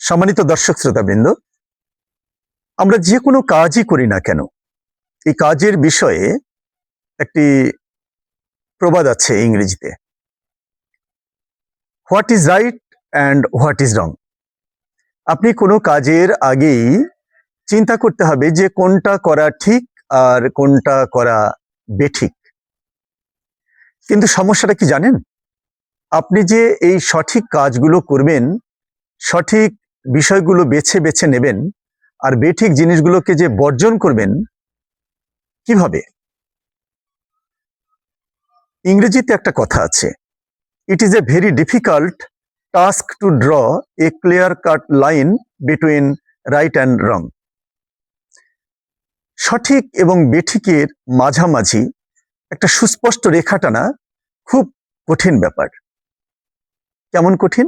সম্মানিত দর্শক শ্রোতাবৃন্দ, আমরা যে কোনো কাজই করি না কেন, এই কাজের বিষয়ে একটি প্রবাদ আছে ইংরেজিতে। What is right and what is wrong? আপনি কোনো কাজের আগেই চিন্তা করতে হবে যে কোনটা করা ঠিক আর কোনটা করা বেঠিক। কিন্তু সমস্যাটা কি জানেন? আপনি যে এই সঠিক কাজগুলো করবেন, সঠিক বিষয়গুলো বেছে বেছে নেবেন আর বেঠিক জিনিসগুলোকে যে বর্জন করবেন, কীভাবে? ইংরেজিতে একটা কথা আছে it is a very difficult task to draw a clear cut line between right and wrong সঠিক এবং বেঠিকের মাঝামাঝি একটা সুস্পষ্ট রেখা টানা খুব কঠিন ব্যাপার। কেমন কঠিন?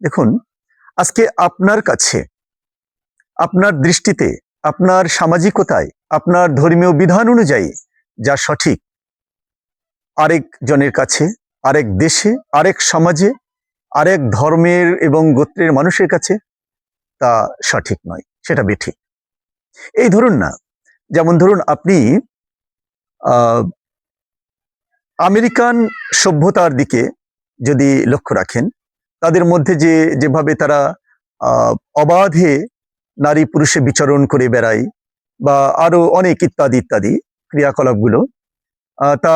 দেখুন আজকে আপনার কাছে, আপনার দৃষ্টিতে, আপনার সামাজিকতায়, আপনার ধর্মীয় বিধান অনুযায়ী যা সঠিক, আরেক জনের কাছে, আরেক দেশে, আরেক সমাজে, আরেক ধর্মের এবং গোত্রের মানুষের কাছে তা সঠিক নয়, সেটা বেঠিক। এই ধরুন না, যেমন ধরুন আপনি আমেরিকান সভ্যতার দিকে যদি লক্ষ্য রাখেন তাদের মধ্যে যে, যেভাবে তারা অবাধে নারী পুরুষে বিচরণ করে বেড়ায় বা আরও অনেক ইত্যাদি ইত্যাদি ক্রিয়াকলাপগুলো তা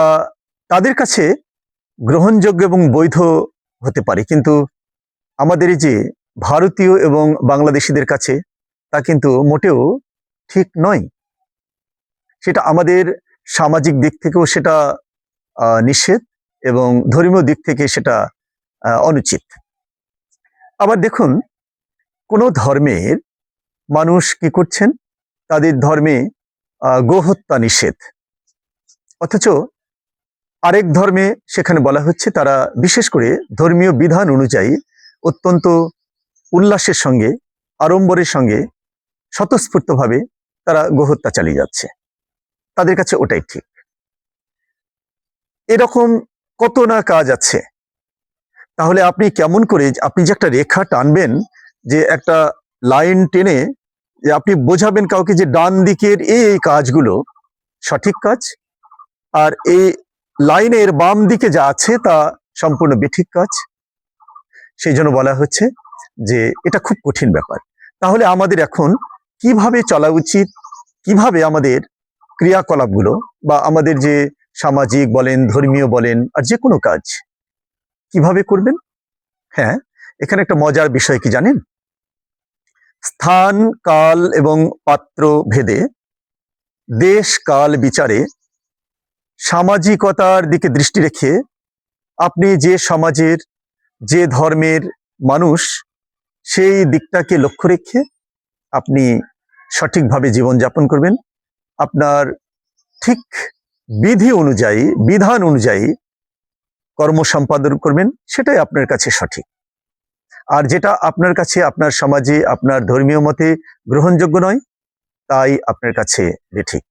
তাদের কাছে গ্রহণযোগ্য এবং বৈধ হতে পারে। কিন্তু আমাদের যে ভারতীয় এবং বাংলাদেশিদের কাছে তা কিন্তু মোটেও ঠিক নয়। সেটা আমাদের সামাজিক দিক থেকেও সেটা নিষেধ এবং ধর্মীয় দিক থেকে সেটা অনুচিত। আবার দেখুন, কোনো ধর্মের মানুষ কি করছেন? তাদের ধর্মে গোহত্যা নিষেধ। অথচ আরেক ধর্মে সেখানে বলা হচ্ছে, তারা বিশেষ করে ধর্মীয় বিধান অনুযায়ী অত্যন্ত উল্লাসের সঙ্গে, আড়ম্বরের সঙ্গে, স্বতঃস্ফূর্তভাবে তারা গোহত্যা চালিয়ে যাচ্ছে। তাদের কাছে ওটাই ঠিক। এরকম কত না কাজ আছে। তাহলে আপনি কেমন করে আপনি যে একটা রেখা টানবেন, যে একটা লাইন টেনে যে আপনি বোঝাবেন কাউকে যে ডান দিকের এই এই কাজগুলো, সঠিক কাজ? আর এই লাইনের বাম দিকে যা আছে তা সম্পূর্ণ বেঠিক কাজ? সেই জন্য বলা হচ্ছে যে এটা খুব কঠিন ব্যাপার। তাহলে আমাদের এখন কীভাবে চলা উচিত? কীভাবে আমাদের ক্রিয়াকলাপগুলো বা আমাদের যে সামাজিক বলেন, ধর্মীয় বলেন, আর যে কোনো কাজ কীভাবে করবেন? হ্যাঁ এখানে একটা মজার বিষয় কি জানেন? স্থান, কাল এবং পাত্র ভেদে দেশ, কাল বিচারে সামাজিকতার দিকে দৃষ্টি রেখে আপনি যে সমাজের, যে ধর্মের মানুষ, সেই দিকটাকে লক্ষ্য রেখে আপনি সঠিকভাবে জীবনযাপন করবেন। আপনার ঠিক বিধি অনুযায়ী, বিধান অনুযায়ী কর্ম সম্পাদন করবেন, সেটাই আপনার কাছে সঠিক। আর যেটা আপনার কাছে, আপনার সমাজে, আপনার ধর্মীয় মতে গ্রহণযোগ্য নয়, তাই আপনার কাছে বেঠিক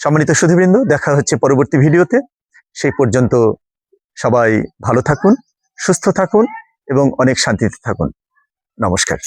সম্মানিত সুধীবৃন্দ, দেখা হচ্ছে পরবর্তী ভিডিওতে। সেই পর্যন্ত সবাই ভালো থাকুন, সুস্থ থাকুন এবং অনেক শান্তিতে থাকুন। নমস্কার।